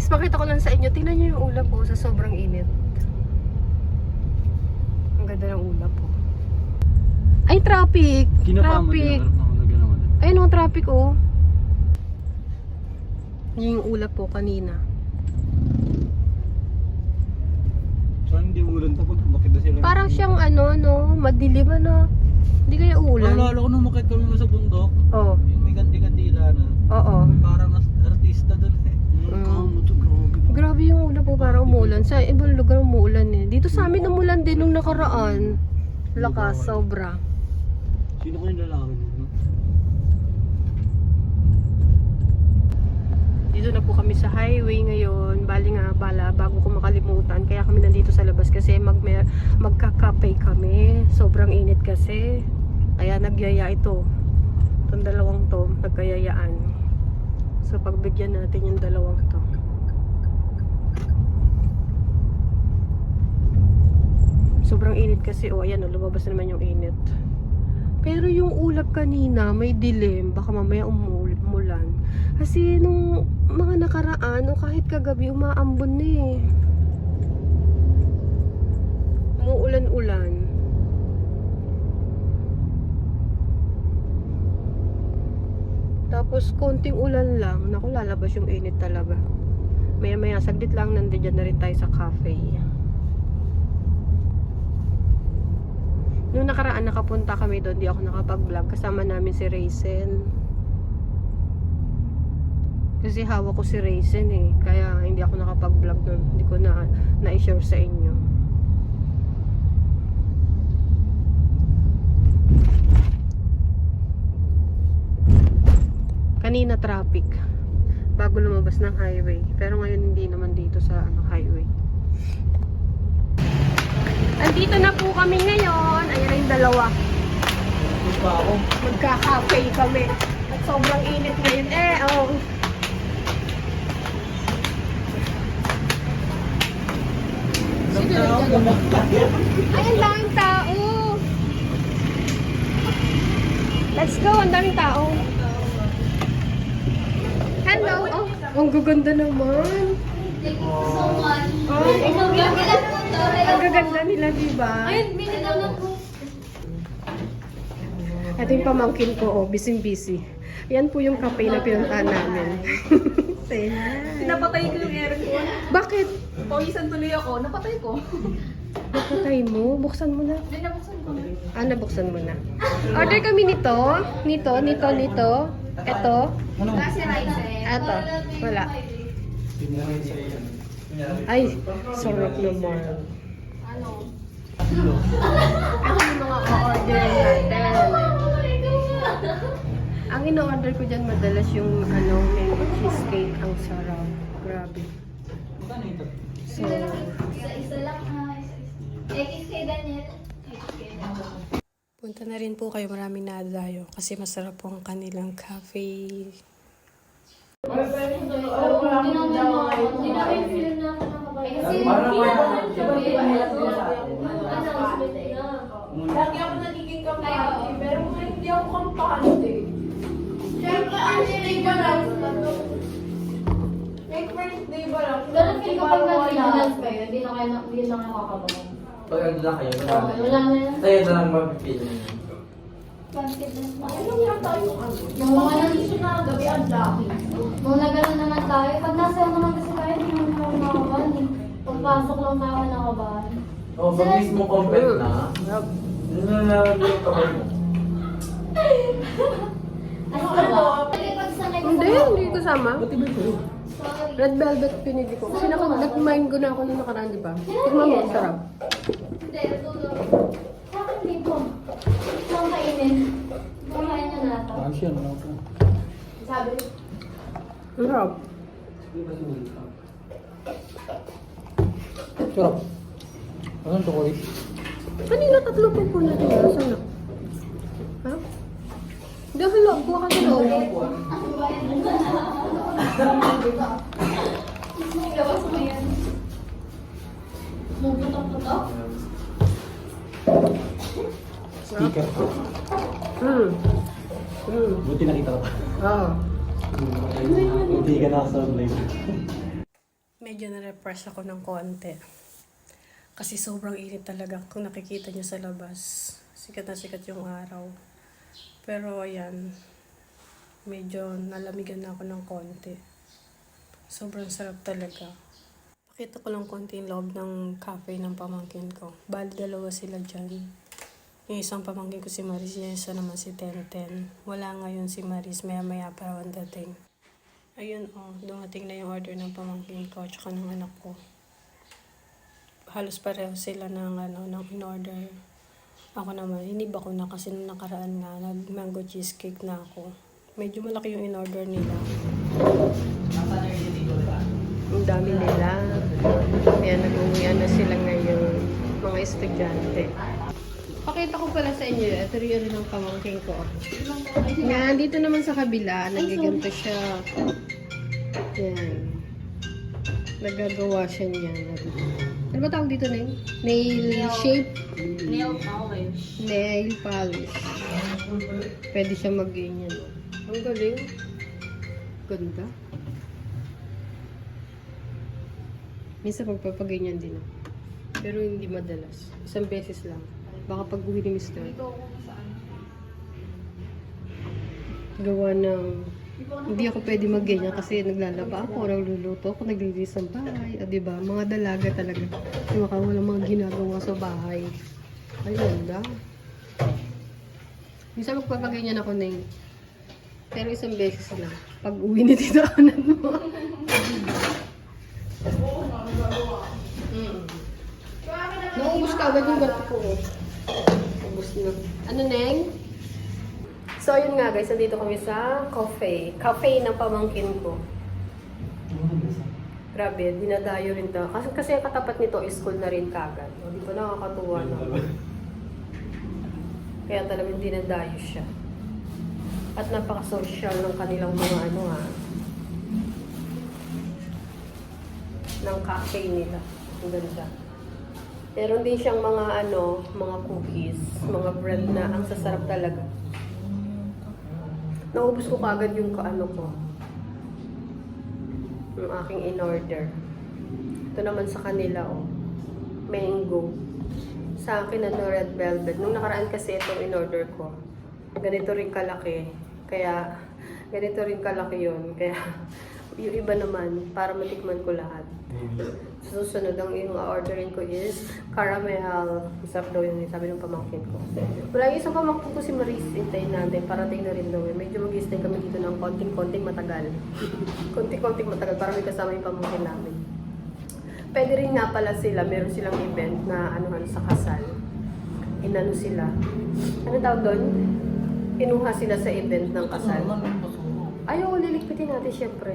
Guys, pakita ko lang sa inyo. Tingnan nyo yung ulap po sa sobrang init. Ang ganda ng ulap po. Ay, traffic! Traffic! Ayun o, traffic oh. Yun yung ulap po kanina. Saan hindi ulan to? Pag makita sila. Parang siyang ano, no, madilim ano. Hindi kaya ulan. Wala, ko nung makita kami sa bundok. Oo. Yung may ganti-kandila na. Oo. Parang artista doon eh. Mm. Grabe. Yung ulap po, parang umulan. Sa ibang lugar umuulan eh. Dito sa amin umulan din nung nakaraan. Lakas, sobra. Sino ko yung lalaki nun? Dito na po kami sa highway ngayon. Bali nga bala, bago ko makalimutan. Kaya kami nandito sa labas kasi mag, magkakape kami. Sobrang init kasi. Kaya nagyaya ito. Itong dalawang to, nagkayayaan. So pagbigyan natin yung dalawang to. Sobrang init kasi. O ayan, oh, lumabas na naman yung init. Pero yung ulap kanina, may dilim. Baka mamaya umul umulan. Kasi nung mga nakaraan, o kahit kagabi, umaambon na eh. Umuulan-ulan. Tapos konting ulan lang, naku lalabas yung init talaga. Maya maya saglit lang nandiyan na rin tayo sa cafe. Noong nakaraan nakapunta kami doon, di ako nakapag-vlog. Kasama namin si Raisin. Kasi hawak ko si Raisin eh. Kaya hindi ako nakapag-vlog doon. Hindi ko na na-share sa inyo. Kanina traffic. Bago lumabas ng highway. Pero ngayon hindi naman dito sa ano, highway. Andito na po kami ngayon. Ayan na yung dalawa. Magka-cafe kami. At sobrang init ngayon. Eh, oh. Ay, ang daming tao. Let's go, ang daming tao. Hello. Oh, ang gaganda naman. Oh, ang gaganda nila, diba? Ito yung pamangkin ko, oh, busy-busy. Yan po yung cafe na pinuntahan namin. Say hi. Napatay ko yung aircon. Bakit? Pawisan tuloy ako. Napatay ko. Napatay mo? Buksan mo na. Hindi nabuksan ko. Ah, nabuksan mo na. Order kami nito. Nito, nito, nito. Ito. Ano? Kasi rice Ito. Wala. Ay, sarap naman. Ano? Ito yung mga o-order natin. Ang ino-order ko dyan madalas yung ano, mango cheesecake. Ang sarap. Grabe. Ano? So, Isa-isa lang ha. X kay Daniel. Punta na rin po kayo. Maraming nadadayo kasi masarap po ang kanilang cafe. Lagi ako nagiging kampante, pero hindi ako kampante. Siyempre, ang day ba lang? May first day ba lang? Ganun kayo kapag nag-finance kayo, hindi na kayo na- hindi na nakakabahan. Pag ano lang kayo, wala na. na yan. Tayo na lang mapipili. Na. Ano nga tayo? Yung mga nan- Hindi siya nakagabi ang lucky. Nung nagano naman tayo, pag nasa naman kasi tayo, hindi naman ako nakabahan eh. Pagpasok lang tayo nakabahan. Oh, pag mismo compet na, yun na lang yung kamay mo. Ano ka ba? Ko Hindi, hindi kasama. Red velvet pinili ko. Kasi naka, nag-mango na ako nung nakaraan, di ba? Tignan mo, sarap. Hindi, tutulog. Sa akin. Saan kainin? Kumain niya na ito. Saan siya? Ano ito? Sabi, sarap. Sarap. To, Cory? Kanina tatlo po po natin. ah. Saan na? Ha? Hindi, hala. Kuha ka sa loob. Gawas mo yan. Muputok-putok? Speaker. Hmm. Hmm. Buti nakita ko. Ah. Hindi ka nakasound live. Medyo na-repress ako ng konti. Kasi sobrang init talaga kung nakikita nyo sa labas. Sikat na sikat yung araw. Pero ayan, medyo nalamigan na ako ng konti. Sobrang sarap talaga. Pakita ko lang konti yung loob ng cafe ng pamangkin ko. Bali, dalawa sila dyan. Yung isang pamangkin ko si Maris, yung isa naman si Tenten. Wala ngayon si Maris, maya maya pa raw ang dating. Ayun oh, dumating na yung order ng pamangkin ko at saka ng anak ko. Halos pareho sila ng ano, ng in-order. Ako naman, inib ako na kasi nung nakaraan nga, nag-mango cheesecake na ako. Medyo malaki yung in-order nila. Ang dami nila. Kaya nag-uwian na sila ngayon, mga estudyante. Pakita ko pala sa inyo, ito rin rin ang pamangking ko. Nga, dito naman sa kabila, nagiganto siya. Yan. Nagagawa siya niyan. Ano ba tawag dito na yun? Nail shape? Nail polish. Nail polish. Pwede siya mag-ganyan. Ang galing. Ganda. Minsan magpapaganyan din ako. Pero hindi madalas. Isang beses lang. Baka pag uwi ni Mr. Gawa ng... Hindi ako pwede magganyan kasi naglalaba ako, nagluluto ako, naglilinis ng bahay. O, diba? Mga dalaga talaga. Yung mga walang mga ginagawa sa bahay. Ay, ganda. Minsan magpapaganyan ako na yun. Pero isang beses lang. Pag uwi ni Tito Anan mo. Mm. Naubos ka agad yung gato ko. Ubus na. Ano, Neng? So, yun nga guys. Nandito kami sa cafe. Cafe ng pamangkin ko. Grabe, dinadayo rin to. Kasi, kasi ang katapat nito, school na rin kagad. O, di ba nakakatuwa naman. Kaya talagang dinadayo siya. At napaka-social ng kanilang mga ano ha. Ng cafe nila. Ang ganda. Meron din siyang mga ano, mga cookies, mga bread na ang sasarap talaga. Naubos ko kagad yung kaano ko. Yung aking in-order. Ito naman sa kanila, oh. Mango. Sa akin, ano, red velvet. Nung nakaraan kasi itong in-order ko, ganito rin kalaki. Kaya, ganito rin kalaki yun. Kaya, yung iba naman, para matikman ko lahat. Sa susunod, ang yung orderin ko is caramel. Masarap daw yun, sabi ng pamangkin ko. Wala yung isang pamangkin ko si Maris, hintayin natin. Parating na rin daw eh. Medyo mag-stay kami dito ng konting-konting matagal. konting-konting matagal para may kasama yung pamangkin namin. Pwede rin nga pala sila, meron silang event na anuhan sa kasal. Inano sila. Ano tawag doon? Kinuha sila sa event ng kasal. Ayaw, lilikpitin natin syempre.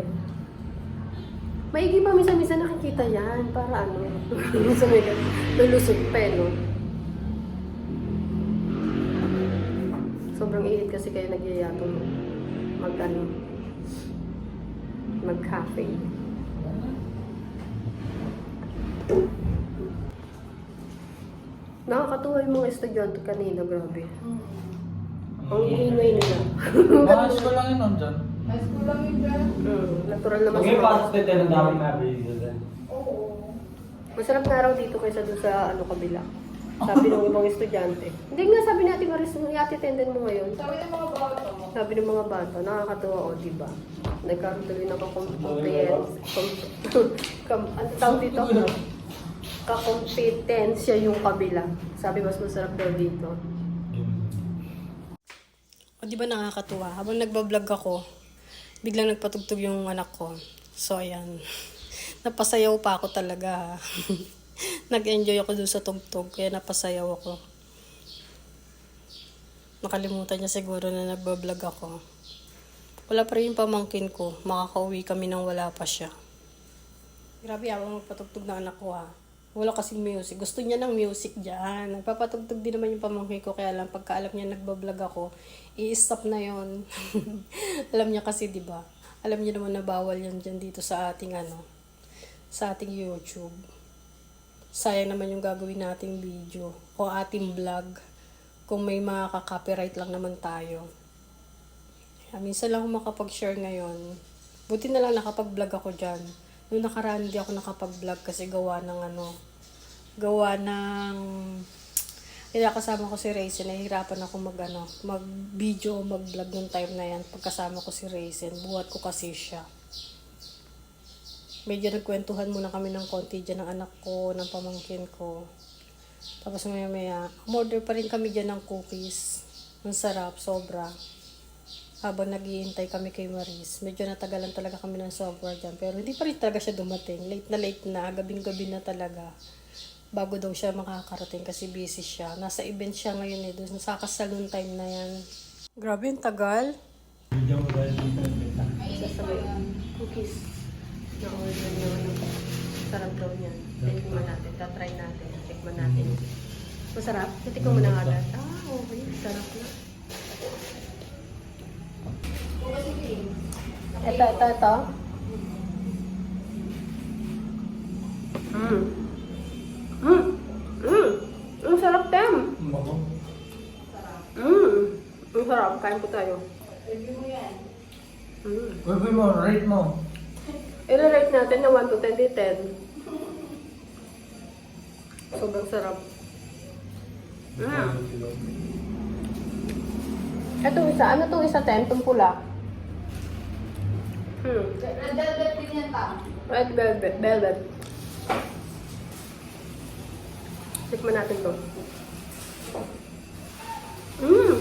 Maigi pa minsan-minsan nakikita yan para ano. Minsan may lulusot pa eh? Sobrang init kasi kayo nagyayatong mag ano, mag-cafe. Nakakatuwa yung mga estudyante kanina, grabe. Ang ingay nila. Mga school lang yun nandyan. High school lang yun dyan. Mm, natural naman Okay, sa mga- pasok tayo ng dami mabili dyan. Oo. Masarap nga raw dito kaysa doon sa ano kabila. Sabi ng ibang estudyante. Hindi nga sabi natin Maris, yung attendant mo ngayon. Sabi ng mga bata mo. Sabi ng mga bata, nakakatuwa o, di ba? Nagkaroon tuloy ng kakompetens. Kam, ano tawag dito? Kakompetensya yung kabila. Sabi mas masarap daw dito. O di ba nakakatuwa? Habang nagbablog ako, biglang nagpatugtog yung anak ko. So ayan. Napasayaw pa ako talaga. Nag-enjoy ako dun sa tugtog, kaya napasayaw ako. Nakalimutan niya siguro na nagbablog ako. Wala pa rin yung pamangkin ko. Makakauwi kami nang wala pa siya. Grabe, habang magpatugtog na anak ko ha. Wala kasing music. Gusto niya ng music dyan. Nagpapatugtog din naman yung pamangkin ko. Kaya lang, pagka alam niya nagbablog ako, i-stop na yon alam niya kasi, di ba? Alam niya naman na bawal yan dyan dito sa ating ano, sa ating YouTube. Sayang naman yung gagawin nating video o ating vlog kung may mga copyright lang naman tayo. Kaya minsan lang ako makapag-share ngayon. Buti na lang nakapag-vlog ako dyan. Nung nakaraan hindi ako nakapag-vlog kasi gawa ng ano, gawa ng kaya kasama ko si Raisin, nahihirapan ako mag ano, mag-video o mag-vlog nung time na yan. Pagkasama ko si Raisin, buhat ko kasi siya. Medyo nagkwentuhan muna kami ng konti dyan ng anak ko, ng pamangkin ko. Tapos maya maya, umorder pa rin kami dyan ng cookies. Ang sarap, sobra. Habang naghihintay kami kay Maris, medyo natagalan talaga kami ng sobra dyan. Pero hindi pa rin talaga siya dumating. Late na late na, gabing-gabi na talaga. Bago daw siya makakarating kasi busy siya. Nasa event siya ngayon eh, doon sa kasaloon time na yan. Grabe, ang tagal. Sasabay, cookies. Na-order na ano. Sarap daw niyan. Tikman natin, tatry natin. Tikman natin. Masarap? Titikman mo na nga agad. Ah, okay. Sarap na. Ito, ito, ito. Mm. Mm. Mm. Ang sarap, Tem. Mm. Ang sarap. Kain po tayo. Mm. Uy, mo, rate mo. I-rate natin na 1 to 10 di 10. Sobrang sarap. Mm. Ito isa. Ano itong isa 10? Itong pula. Hmm. Red velvet din yan, ta. Red velvet. Velvet. Tikman natin to. Mmm!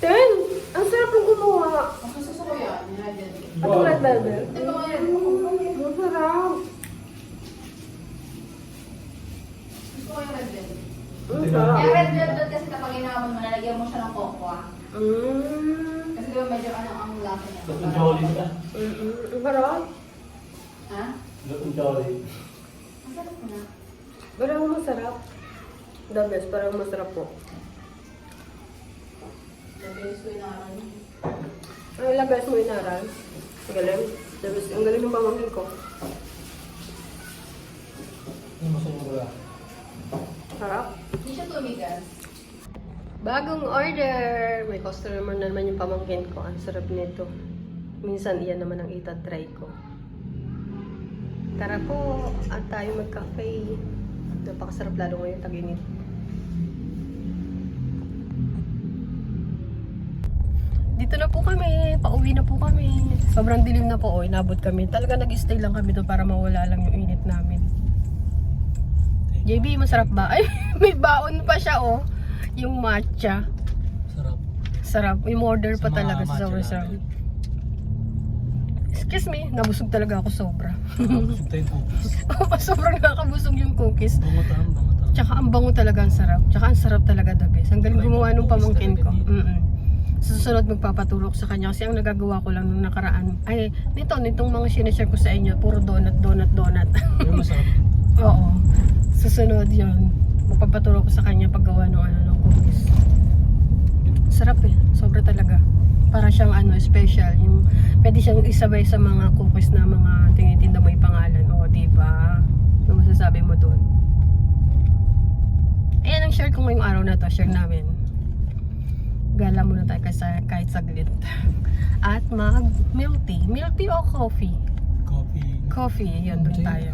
10! Ang sarap ng gumawa. Ang gusto ko yan, yung red velvet. Ito red velvet. Ito ba yan? Ang sarap. Gusto ko yung red velvet. Ang sarap. Red velvet kasi kapag inamon mo, nalagyan mo siya ng cocoa. Mmm. Kasi di ba medyo ano ang lasa niya. Lutong jolly ka. Mm-mm. Ha? Lutong jolly. Ang sarap mo na. Parang masarap. The best, parang masarap po. The best ko inaral. Ay, the best mo inaral. Ang galing. The best. Ang galing ng pamangkin ko. Ano masarap ba? Sarap. Hindi siya tumigas. Bagong order! May customer na naman yung pamangkin ko. Ang sarap nito. Minsan iyan naman ang itatry ko. Tara po, at tayo mag-cafe. Napakasarap lalo ngayon tag-init. Dito na po kami. Pauwi na po kami. Sobrang dilim na po. Oh, inabot kami. Talaga nag-stay lang kami doon para mawala lang yung init namin. JB, masarap ba? Ay, may baon pa siya oh. Yung matcha. Sarap. Sarap. Yung order pa talaga sa sobrang sarap. Excuse me, nabusog talaga ako sobra. Busog tayo cookies. sobrang nakakabusog yung cookies. Bangutan, bangutan. Tsaka ang bango talaga ang sarap. Tsaka ang sarap talaga the best. Ang galing gumawa nung pamangkin ko. Mm Sa susunod magpapatulog sa kanya kasi ang nagagawa ko lang nung nakaraan. Ay, nito, nitong mga sinashare ko sa inyo, puro donut, donut, donut. Pero masarap. Oo. Susunod yun. Magpapaturo ko sa kanya paggawa ng ano cookies. Sarap eh. Sobra talaga. Para siyang ano, special. Yung, pwede siyang isabay sa mga cookies na mga tinitinda mo yung pangalan. O, di ba? Ano masasabi mo doon? Ayan ang share ko ngayong araw na to. Share namin. Gala muna tayo kasi kahit saglit. At mag milk tea. Milk tea o coffee? Coffee. Coffee, yun, doon tayo.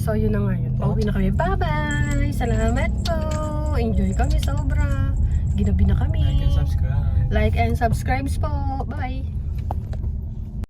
So, yun na nga yun. Pauwi na kami. Bye-bye! Salamat po! Enjoy kami sobra. Ginabi na kami. Like and subscribe. Like and subscribe po. Bye!